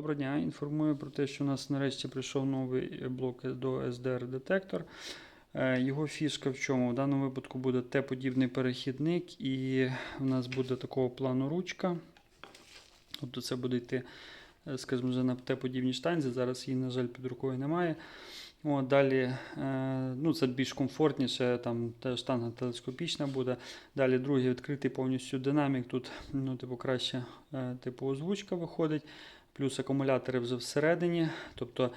Доброго дня. Інформую про те, що у нас нарешті прийшов новий блок до SDR-детектор. Е, Його фішка в чому? В даному випадку буде Т-подібний перехідник, і в нас буде такого плану ручка. Тобто це буде йти, е, скажімо, вже на Т-подібній штанзі. Зараз її, на жаль, під рукою немає. О, далі е, ну, це більш комфортніше, там та штанга телескопічна буде. Далі другий відкритий повністю динамік. Тут ну, типу, краще е, типу, озвучка виходить. Плюс акумулятори вже всередині. Тобто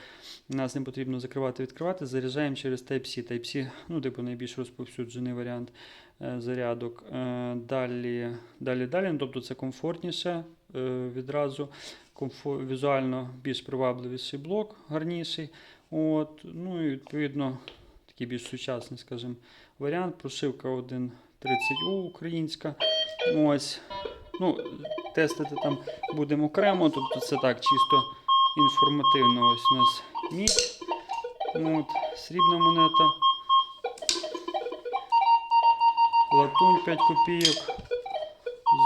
нас не потрібно закривати відкривати. Заряджаємо через Type-C. Type-C, ну, типу, найбільш розповсюджений варіант е, зарядок. Далі, далі, далі. Ну, тобто це комфортніше відразу. Комфор- візуально більш привабливіший блок, гарніший. От, ну і відповідно такий більш сучасний, скажімо, варіант. Прошивка 1.30U українська. Ось. Ну, тестити там будемо окремо, тобто це так чисто інформативно. Ось у нас мідь. От, срібна монета. Латунь 5 копійок.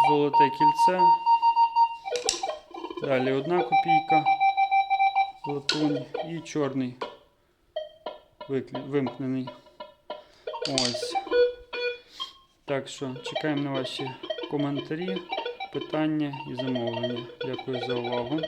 Золоте кільце. Далі одна копійка. Латунь і чорний вимкнений. Ось. Так що чекаємо на ваші коментарі, питання і замовлення. Дякую за увагу.